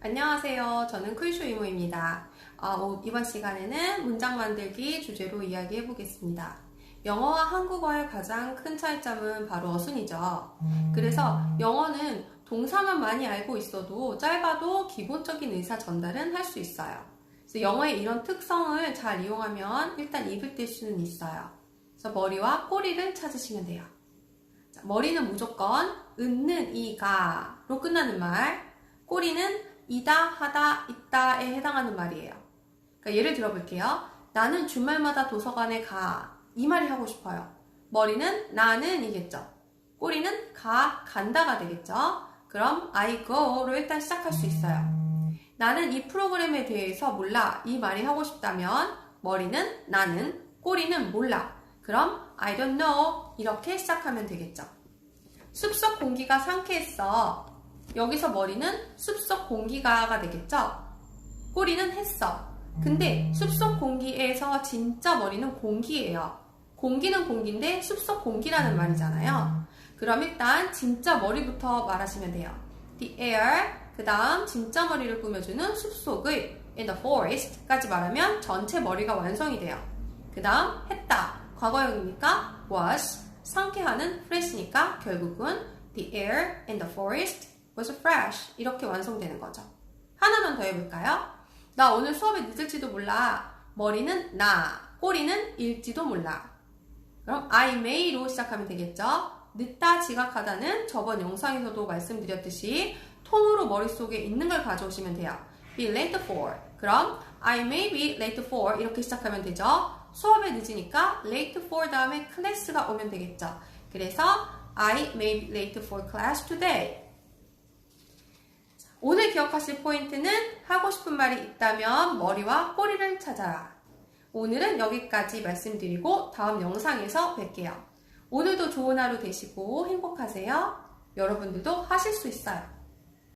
안녕하세요. 저는 쿨쇼 이모입니다. 어, 이번 시간에는 문장 만들기 주제로 이야기해 보겠습니다. 영어와 한국어의 가장 큰 차이점은 바로 어순이죠. 그래서 영어는 동사만 많이 알고 있어도 짧아도 기본적인 의사 전달은 할 수 있어요. 그래서 영어의 이런 특성을 잘 이용하면 일단 입을 뗄 수는 있어요. 그래서 머리와 꼬리를 찾으시면 돼요. 자, 머리는 무조건 은는 이가로 끝나는 말, 꼬리는 이다, 하다, 있다에 해당하는 말이에요. 그러니까 예를 들어볼게요. 나는 주말마다 도서관에 가. 이 말이 하고 싶어요. 머리는 나는 이겠죠. 꼬리는 가, 간다가 되겠죠. 그럼 I go로 일단 시작할 수 있어요. 나는 이 프로그램에 대해서 몰라. 이 말이 하고 싶다면 머리는 나는, 꼬리는 몰라. 그럼 I don't know 이렇게 시작하면 되겠죠. 숲속 공기가 상쾌했어. 여기서 머리는 숲속 공기가가 되겠죠. 꼬리는 했어. 근데 숲속 공기에서 진짜 머리는 공기예요. 공기는 공기인데 숲속 공기라는 말이잖아요. 그럼 일단 진짜 머리부터 말하시면 돼요. The air, 그 다음 진짜 머리를 꾸며주는 숲속의 in the forest까지 말하면 전체 머리가 완성이 돼요. 그 다음 했다, 과거형이니까 was, 상쾌하는 fresh니까 결국은 the air in the forest was fresh 이렇게 완성되는 거죠. 하나만 더 해볼까요? 나 오늘 수업에 늦을지도 몰라. 머리는 나, 꼬리는 일지도 몰라. 그럼 I may로 시작하면 되겠죠? 늦다 지각하다는 저번 영상에서도 말씀드렸듯이 통으로 머릿속에 있는 걸 가져오시면 돼요. be late for. 그럼 I may be late for 이렇게 시작하면 되죠. 수업에 늦으니까 late for 다음에 클래스가 오면 되겠죠. 그래서 I may be late for class today. 오늘 기억하실 포인트는 하고 싶은 말이 있다면 머리와 꼬리를 찾아라. 오늘은 여기까지 말씀드리고 다음 영상에서 뵐게요. 오늘도 좋은 하루 되시고 행복하세요. 여러분들도 하실 수 있어요.